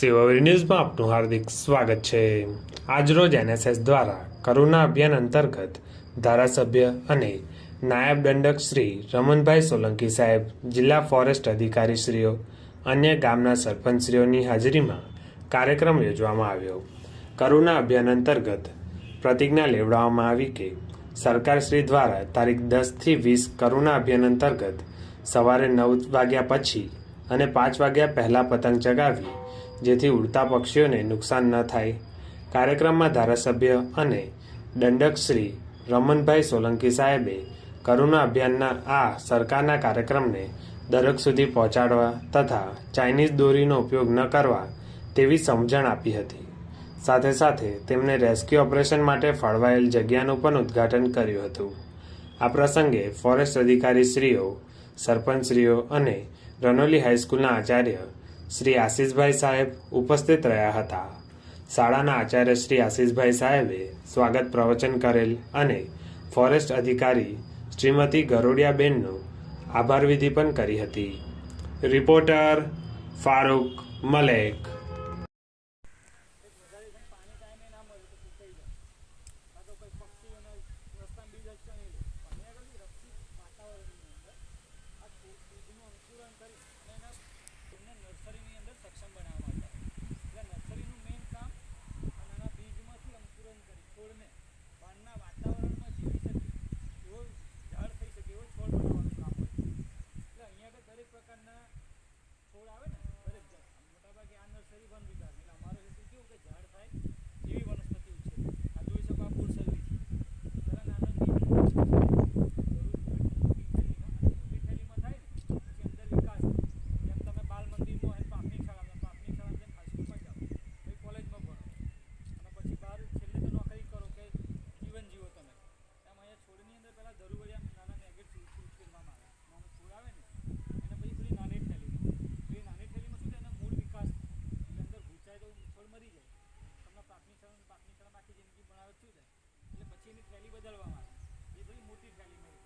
સેવાવરી ન્યૂઝમાં આપનું હાર્દિક સ્વાગત છે. આજરોજ એનએસએસ દ્વારા કરુણા અભિયાન અંતર્ગત ધારાસભ્ય અને નાયબ દંડક શ્રી રમણભાઈ સોલંકી સાહેબ, જિલ્લા ફોરેસ્ટ અધિકારીશ્રીઓ, અન્ય ગામના સરપંચશ્રીઓની હાજરીમાં કાર્યક્રમ યોજવામાં આવ્યો. કરુણા અભિયાન અંતર્ગત પ્રતિજ્ઞા લેવડાવવામાં આવી કે સરકારશ્રી દ્વારા તારીખ દસથી વીસ કરુણા અભિયાન અંતર્ગત સવારે નવ વાગ્યા પછી અને પાંચ વાગ્યા પહેલાં પતંગ ચગાવી જેથી ઉડતા પક્ષીઓને નુકસાન ન થાય. કાર્યક્રમમાં ધારાસભ્ય અને દંડક શ્રી રમણભાઈ સોલંકી સાહેબે કરુણા અભિયાનના આ સરકારના કાર્યક્રમને દરેક સુધી પહોંચાડવા તથા ચાઇનીઝ દોરીનો ઉપયોગ ન કરવા તેવી સમજણ આપી હતી. સાથે સાથે તેમણે રેસ્ક્યુ ઓપરેશન માટે ફાળવાયેલ જગ્યાનું પણ ઉદ્ઘાટન કર્યું હતું. આ પ્રસંગે ફોરેસ્ટ અધિકારીશ્રીઓ, સરપંચશ્રીઓ અને રનોલી હાઈસ્કૂલના આચાર્ય શ્રી આશીષભાઈ સાહેબ ઉપસ્થિત રહ્યા હતા. શાળાના આચાર્ય શ્રી આશીષભાઈ સાહેબે સ્વાગત પ્રવચન કરેલ અને ફોરેસ્ટ અધિકારી શ્રીમતી ગરોડિયાબેનનો આભારવિધિ પણ કરી હતી. રિપોર્ટર ફારૂક મલેક. બદલવામાં આવે. એ બધી મોટી થેલી મળી